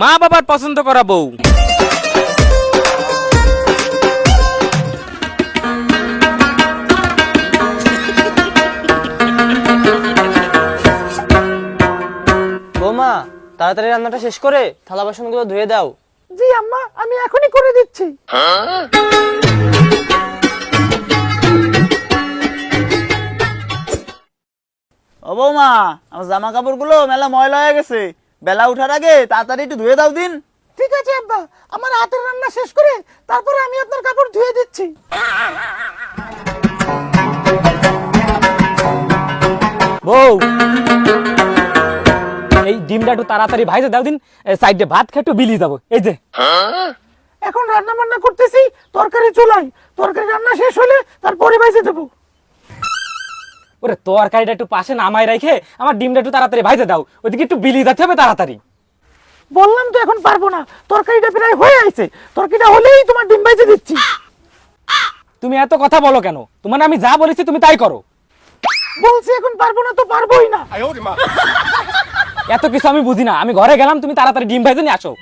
মা বাবার পছন্দ করা বউ। বৌমা তাড়াতাড়ি রান্নাটা শেষ করে থালা বাসনগুলো ধুয়ে দাও। জি আম্মা আমি এখনই করে দিচ্ছি। ও বৌমা আমার জামা কাপড়গুলো মেলা ময়লা হয়ে গেছে। বেলা উঠার আগে তাড়াতাড়ি একটু ধুয়ে দাও দিন। ঠিক আছে আব্বা। আমার হাতের রান্না শেষ করে তারপরে আমি আপনার কাপড় ধুয়ে দিচ্ছি। বউ এই ডিমটা একটু তাড়াতাড়ি ভাইজে দাও দিন। সাইডে ভাত খেয়ে একটু বিলি যাব। এই যে। এখন রান্না বান্না করতেছি তরকারি চুলাই। তরকারি রান্না শেষ হলে তারপরে বাইসে দেবো। ওরে তরকারিটা একটু পাশে নামাই রেখে আমার ডিমটা একটু তাড়াতাড়ি ভাইজে দাও। ওইদিকে একটু বিলি যেতে হবে তাড়াতাড়ি। বললাম তো এখন পারব না। তরকারিটা প্রায় হয়ে আছে তরকারিটা হলেই তোমার ডিম বাইসে দিচ্ছি। তুমি এত কথা বলো কেন? তোমার আমি যা বলেছি তুমি তাই করো। বলছি এখন পারব না তো পারবোই না। এত কিছু আমি বুঝি না। আমি ঘরে গেলাম তুমি তাড়াতাড়ি ডিম ভাইজে নিয়ে আসো।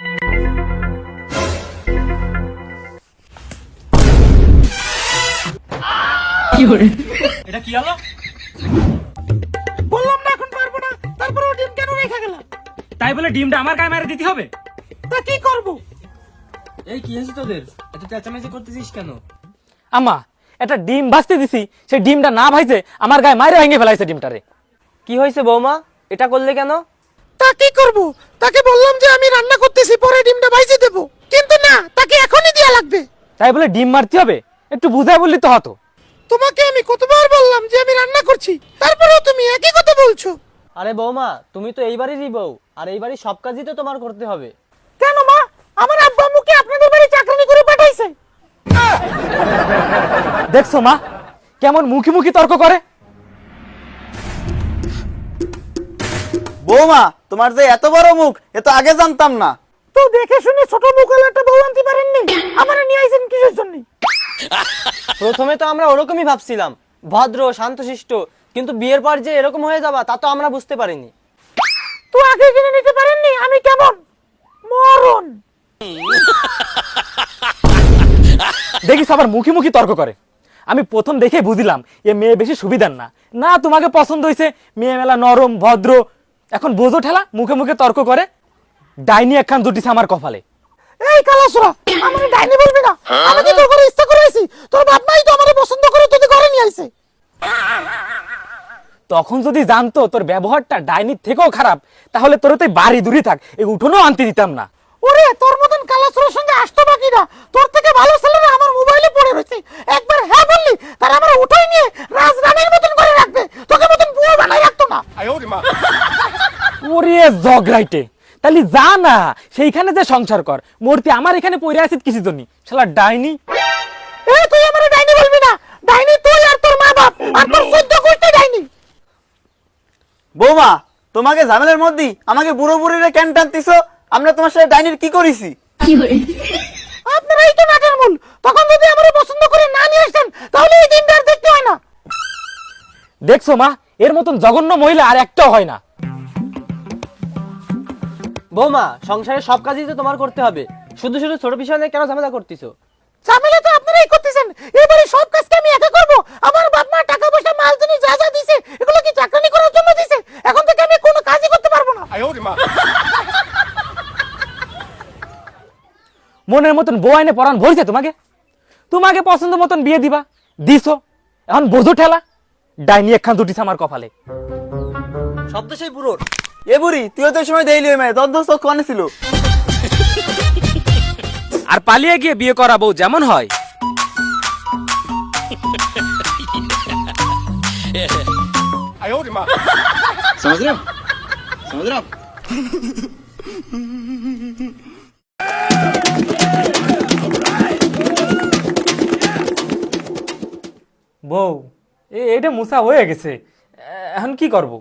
কি হলো? এটা কি হলো? তাই বলে ডিমটা আমার গায়ে মেরে দিতে হবে? তা কি করব? এই কি হয়েছে তোদের? এত চেঁচামেচি করতেছিস কেন? আমা একটা ডিম ভাজতে দিছি সেই ডিমটা না ভাইজে আমার গায়ে মাইরে ভেঙে ফেলাইছে ডিমটারে। কি হয়েছে বৌমা? এটা করলে কেন? তা কি করব? তাকে বললাম যে আমি রান্না করতেছি পরে ডিমটা বাইসে দেবো। কিন্তু না তাকে এখনই দেয়া লাগবে। তাই বলে ডিম মারতে হবে? একটু বুঝাই বললি তো হতো। তোমাকে আমি কতবার বললাম যে আমি রান্না করছি তারপরেও তুমি একই কথা বলছো। আরে বৌমা তুমি তো এই বাড়িরই বউ আর এই বাড়ির সব কাজই তো তোমার করতে হবে। কেন মা? আমার আব্বা আম্মুকে আপনাদের বাড়ি চাকরানি করে পাঠাইছে। দেখছ মা কেমন মুখি মুখি তর্ক করে? বৌমা তোমার যে এত বড় মুখ এ তো আগে জানতাম না। তো দেখে শুনে ছোট মুখাল একটা বউ আনতে পারেননি? আমার নিয়ে আইছেন কিসের জন্য? প্রথমে তো আমরা ওরকমই ভাবছিলাম ভদ্র শান্তশিষ্ট কিন্তু বিয়ের পর যে এরকম হয়ে যাবা তা তো আমরা বুঝতে পারিনি। তো আগে জেনে নিতে পারেননি? আমি কেমন? মরণ। দেখি সবার মুখি মুখি তর্ক করে। আমি প্রথম দেখে বুঝলাম এ মেয়ে বেশি সুবিধার না। না তোমাকে পছন্দ হয়েছে মেয়ে মেলা নরম ভদ্র। এখন বোঝো ঠেলা মুখে মুখে তর্ক করে। ডাইনি একখান জুটিছে আমার কপালে। এই কালাসুরা আমার ডাইনি বলবি না? আমি কি তোর করে ইচ্ছা করে আইছি তোর বাপ মাই তো আমারে পছন্দ করে তোদের ঘরে নিয়ে আইছে তখন যদি জানতো তোর ব্যবহারটা ডাইনির থেকেও খারাপ তাহলে তোর তো বাড়ি দূরে থাক। এই উঠোনও আনতে দিতাম না। ওরে তোর মতন কালাসুরের সঙ্গে আসতো বাকি না। তোর থেকে ভালো ছেলেরা আমার মোবাইলে পড়ে রয়েছে। একবার হ্যাঁ বললি তার আমার উঠাই নিয়ে রাজরানীর মতন করে রাখবে। তোকে মতন বুয়ো বানাই রাখতো না। ওরে জগরাইটে। তাহলে যা না সেইখানে যে সংসার কর। মূর্তি আমার এখানে পড়ে আছিস কিছু জন্য? শালা ডাইনি। এ তুই আমারে ডাইনি বলবি না। ডাইনি তুই আর তোর মা বাপ আর তোর সদ্য গোষ্ঠী ডাইনি বৌমা তোমাকে ঝামেলার মধ্যেই আমাকে বুড়ো বুড়িরে কেন টানতিছো আমরা তোমার সাথে ডাইনির কি করেছি? আপনারাই তো নাটের মূল তখন যদি আমারে পছন্দ করে না নিয়ে আসতেন তাহলে এই দিনটা আর দেখতে হয় না। দেখছ মা এর মতন জঘন্য মহিলা আর একটাও হয় না। বৌমা সংসারের সব কাজই তো তোমার করতে হবে। শুধু শুধু ছোট বিষয় নিয়ে কেন ঝামেলা করতেছো? ঝামেলা তো আপনারাই করতেছেন। এবারে সব কাজকে আমি একা করব। আমার বাপ মা টাকা পয়সা মাল জিনিস যা যা দিছে এগুলো কি চাকরানি করার জন্য দিছে এখন থেকে আমি কোনো কাজই করতে ফাতেমা মনের মতন বউ আইনে পড়ান ভরছে তোমাকে? তোমাকে পছন্দ মতন বিয়ে দিবা দিছো এখন বোঝো ঠেলা ডাইনি একখান দুটি আমার কপালে। শব্দ সেই বুড়োর। এ বুড়ি তুই তো সময় দেইলি ওই মেয়ে দদ্দ দশ কনে ছিল? আর পালিয়ে গিয়ে বিয়ে করা বউ যেমন হয়। সমুদ্র সমুদ্র বউ এ এটা মুসা হয়ে গেছে। এখন কি করব?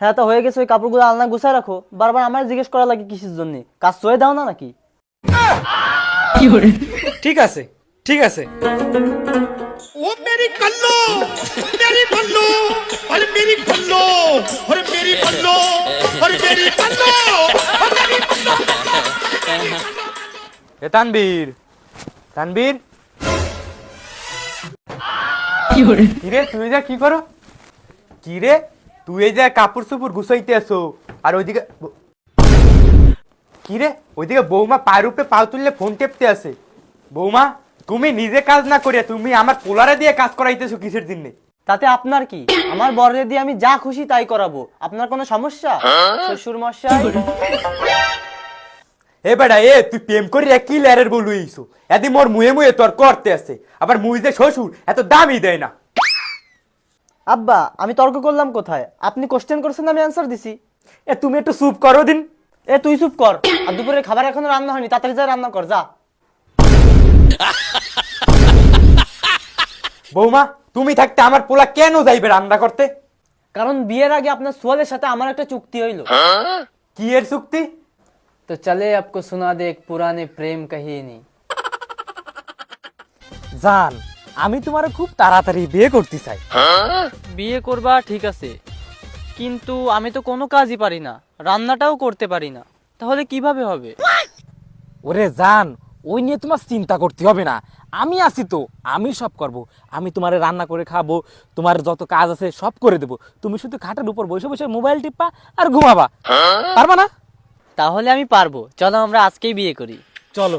হ্যাঁ তো হয়ে গেছে ওই কাপড়গুলো আলনা গুছায় রাখো। বারবার আমার জিজ্ঞেস করা লাগে কিসের জন্য? কাজ চয়ে দাও না নাকি? ঠিক আছে ঠিক আছে। ओ मेरी कल्लो मेरी बल्लो अरे मेरी बल्लो अरे मेरी बल्लो अरे मेरी बल्लो अरे मेरी बल्लो এ তানবীর তানবীর কিরে তুই যা কি করো কিরে তুই এই যে কাপড় চোপড় গুছাইতে আসো আর ওইদিকে ব- কিরে ওইদিকে বৌমা পায়ের উপরে পাও তুললে ফোন টেপতে আছে বৌমা তুমি নিজে কাজ না করিয়া তুমি আমার পোলারে দিয়ে কাজ করাইতেছো কিসের জন্য? তাতে আপনার কি? আমার বরের দিয়ে আমি যা খুশি তাই করাবো। আপনার কোনো সমস্যা? শ্বশুর মশাই এ বেটা এ তুই প্রেম করি কি ল্যারের বলু এইছো এদি মোর মুয়ে মুয়ে তোর করতে আছে। আবার মুই যে শ্বশুর এত দামই দেয় না। আব্বা আমি তর্ক করলাম কোথায়? আপনি কোশ্চেন করছেন আমি অ্যান্সার দিছি। এ তুমি একটু চুপ করো দিন। এ তুই চুপ কর। আর দুপুরের খাবার এখনও রান্না হয়নি তাড়াতাড়ি যা রান্না কর যা। বৌমা তুমি থাকতে আমার পোলা কেন যাইবে রান্না করতে? কারণ বিয়ের আগে আপনার সোয়ালের সাথে আমার একটা চুক্তি হইল। কি এর চুক্তি? তো চলে আপকো শোনা দে এক পুরানে প্রেম কাহিনী। জান আমি তোমার খুব তাড়াতাড়ি বিয়ে করতে চাই। বিয়ে করবা ঠিক আছে কিন্তু আমি তো কোনো কাজই পারি না রান্নাটাও করতে পারি না তাহলে কীভাবে হবে? ওরে জান ওই নিয়ে তোমার চিন্তা করতে হবে না। আমি আছি তো আমি সব করব। আমি তোমার রান্না করে খাব তোমার যত কাজ আছে সব করে দেবো। তুমি শুধু খাটের উপর বসে বসে মোবাইল টিপা আর ঘুমাবা। পারবা না? তাহলে আমি পারব। চলো আমরা আজকেই বিয়ে করি। চলো।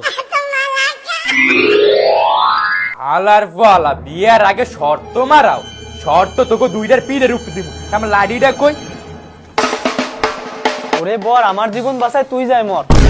আলার বলা বিয়ের আগে শর্ত মারাও। শর্ত তোকে দুইটার পিঠের উপর দিব। আমার লাডিটা কই? ওরে বর আমার জীবন বাসায় তুই যায় মর।